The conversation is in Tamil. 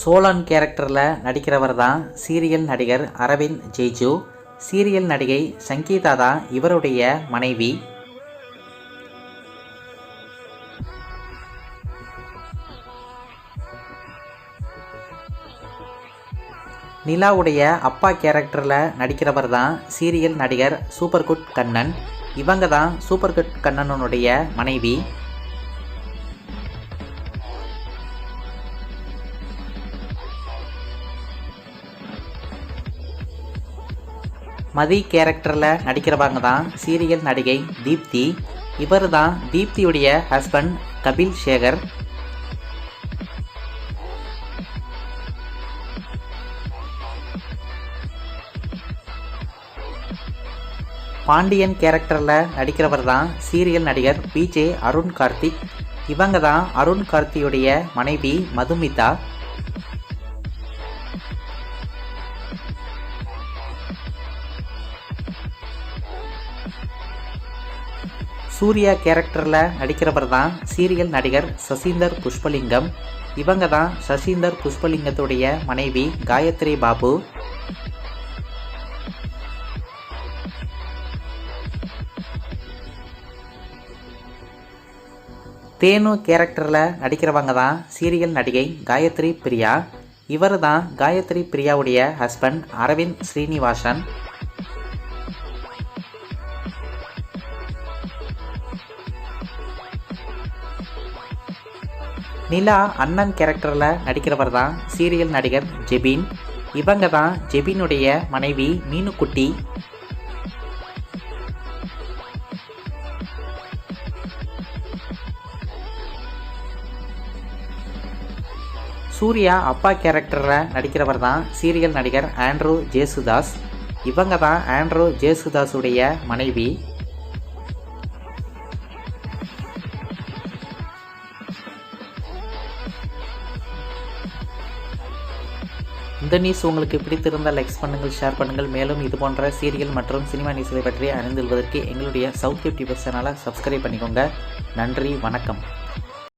சோழன் கேரக்டரில் நடிக்கிறவர் தான் சீரியல் நடிகர் அரவிந்த் ஜெய்ஜு சீரியல் நடிகை சங்கீதா தான் இவருடைய மனைவி. நிலாவுடைய அப்பா கேரக்டரில் நடிக்கிறவர் தான் சீரியல் நடிகர் சூப்பர் குட் கண்ணன். இவங்க தான் சூப்பர் குட் கண்ணனுடைய மனைவி. மதி கேரக்டரில் நடிக்கிறவங்க தான் சீரியல் நடிகை தீப்தி. இவர் தான் தீப்தியுடைய ஹஸ்பண்ட் கபில் சேகர். பாண்டியன் கேரக்டரில் நடிக்கிறவர் தான் சீரியல் நடிகர் பிஜே அருண் கார்த்திக். இவங்க தான் அருண் கார்த்தியுடைய மனைவி மதுமிதா. சூர்யா கேரக்டரில் நடிக்கிறவர் தான் சீரியல் நடிகர் சசீந்தர் புஷ்பலிங்கம். இவங்க தான் சசீந்தர் புஷ்பலிங்கத்துடைய மனைவி காயத்ரி பாபு. தேனு கேரக்டரில் நடிக்கிறவங்க தான் சீரியல் நடிகை காயத்ரி பிரியா. இவர் தான் காயத்ரி பிரியாவுடைய ஹஸ்பண்ட் அரவிந்த் ஸ்ரீனிவாசன். நிலா அண்ணன் கேரக்டரில் நடிக்கிறவர் தான் சீரியல் நடிகர் ஜெபின். இவங்க தான் ஜெபினுடைய மனைவி மீனுக்குட்டி. சூர்யா அப்பா கேரக்டரில் நடிக்கிறவர் தான் சீரியல் நடிகர் ஆண்ட்ரூ ஜேசுதாஸ். இவங்க தான் ஆண்ட்ரூ ஜேசுதாஸுடைய மனைவி. இந்த நியூஸ் உங்களுக்கு பிடித்திருந்தால் லைக்ஸ் பண்ணுங்கள் ஷேர் பண்ணுங்கள். மேலும் இது போன்ற சீரியல் மற்றும் சினிமா நியூஸ்களை பற்றி அறிந்து கொள்வதற்கு எங்களுடைய சவுத் யூடியூப் சேனலை சப்ஸ்கிரைப் பண்ணிக்கோங்க. நன்றி வணக்கம்.